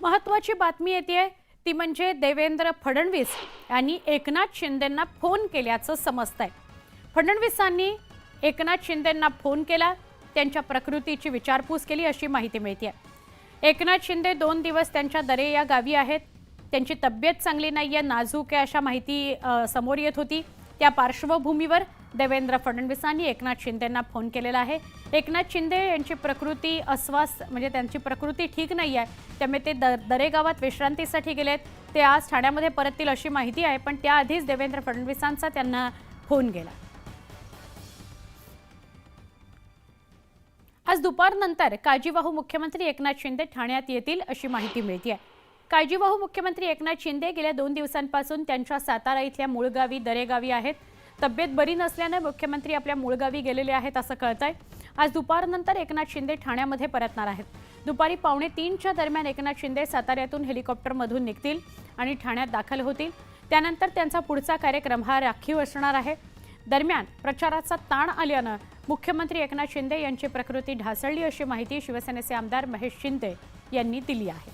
महत्वाची बातमी येते ती म्हणजे देवेंद्र फडणवीस यांनी एकनाथ शिंदेंना फोन केल्याचं समजतंय. फडणवीसांनी एकनाथ शिंदेंना फोन केला त्यांच्या प्रकृतीची विचारपूस केली अशी माहिती मिळते एकनाथ शिंदे दोन दिवस त्यांच्या दरे या गावी आहेत त्यांची तब्येत चांगली नाही आहे नाजूक आहे अशा माहिती समोर येत होती. त्या पार्श्वभूमीवर देवेंद्र फडणवीसांनी एकनाथ शिंदेंना फोन केलेला आहे. एकनाथ शिंदे यांची प्रकृती अस्वास म्हणजे त्यांची प्रकृती ठीक नाही आहे त्यामुळे ते द दरे गावात विश्रांतीसाठी गेलेत. ते आज ठाण्यामध्ये परततील अशी माहिती आहे पण त्याआधीच देवेंद्र फडणवीसांचा त्यांना फोन गेला. आज दुपारनंतर काळजीवाहू मुख्यमंत्री एकनाथ शिंदे ठाण्यात येतील अशी माहिती मिळते आहे काळजीवाहू मुख्यमंत्री एकनाथ शिंदे गेल्या दोन दिवसांपासून त्यांच्या सातारा इथल्या मूळगावी दरेगावी आहेत. तब्येत बरी नसल्यानं मुख्यमंत्री आपल्या मूळगावी गेलेले आहेत असं कळतंय. आज दुपारनंतर एकनाथ शिंदे ठाण्यामध्ये परतणार आहेत. दुपारी पावणे तीनच्या दरम्यान एकनाथ शिंदे साताऱ्यातून हेलिकॉप्टरमधून निघतील आणि ठाण्यात दाखल होतील. त्यानंतर त्यांचा पुढचा कार्यक्रम हा राखीव असणार आहे. दरम्यान प्रचाराचा ताण आल्यानं मुख्यमंत्री एकनाथ शिंदे यांची प्रकृती ढासळली अशी माहिती शिवसेनेचे आमदार महेश शिंदे यांनी दिली आहे.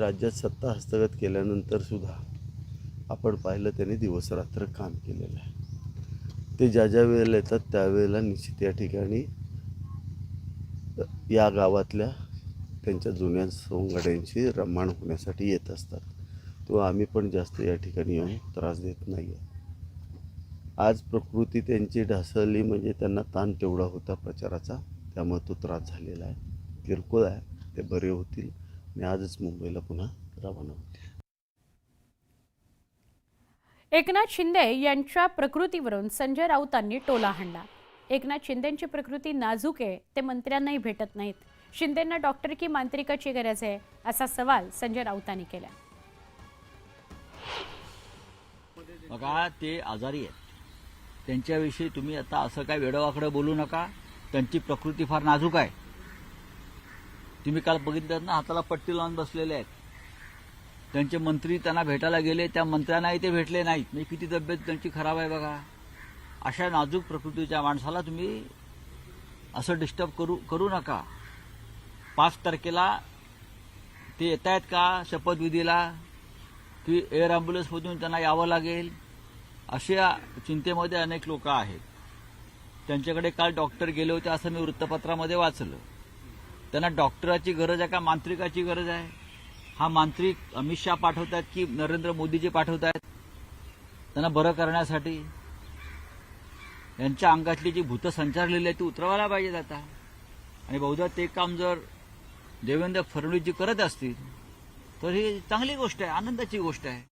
राज्यात सत्ता हस्तगत केल्यानंतर सुद्धा आपण पाहिलं त्याने दिवसरात्र काम केलेलं आहे. ते ज्या ज्या वेळेला येतात त्यावेळेला निश्चित या ठिकाणी या गावातल्या त्यांच्या जुन्या सोंगाड्यांशी रममाण होण्यासाठी येत असतात. तो आम्ही पण जास्त या ठिकाणी येऊन त्रास देत नाही आहे आज प्रकृती त्यांची ढासळली म्हणजे त्यांना ताण तेवढा होता प्रचाराचा त्यामुळे तो त्रास झालेला आहे. किरकोळ आहे ते बरे होतील. आणि आजच मुंबईला पुन्हा रवाना होतील एकनाथ शिंदे यांच्या प्रकृतीवरून संजय राऊतांनी टोला हाणला. एकनाथ शिंदेंची प्रकृती नाजूक आहे ते मंत्र्यांनाही भेटत नाहीत. शिंदेंना डॉक्टर की मांत्रिकाची गरज आहे असा सवाल संजय राऊतांनी केला. बघा ते आजारी आहेत. त्यांच्याविषयी तुम्ही आता असं काय वेडवाकडं बोलू नका. त्यांची प्रकृती फार नाजूक आहे. तुम्ही काल बघितलं ना हाताला पट्टी लावून बसलेले आहेत. त्यांचे मंत्री त्यांना भेटायला गेले त्या मंत्र्यांनाही ते भेटले नाहीत. म्हणजे किती तब्येत त्यांची खराब आहे बघा. अशा नाजूक प्रकृतीच्या माणसाला तुम्ही असं डिस्टर्ब करू करू नका. पाच तारखेला ते येत आहेत का? शपथविधीला? की एअर ॲम्ब्युलन्समधून त्यांना यावं लागेल? अशा चिंतेमध्ये अनेक लोक आहेत. त्यांच्याकडे काल डॉक्टर गेले होते असं मी वृत्तपत्रामध्ये वाचलं. त्यांना डॉक्टराची गरज आहे का? मांत्रिकाची गरज आहे? हा मांत्रिक अमित शहा पाठवतात की नरेंद्र मोदीजी पाठवत आहेत त्यांना बरं करण्यासाठी? यांच्या अंगातली जी भूतं संचारलेली आहे ती उतरवायला पाहिजेत आता. आणि बहुधा ते काम जर देवेंद्र फडणवीसजी करत असतील तर ही चांगली गोष्ट आहे आनंदाची गोष्ट आहे.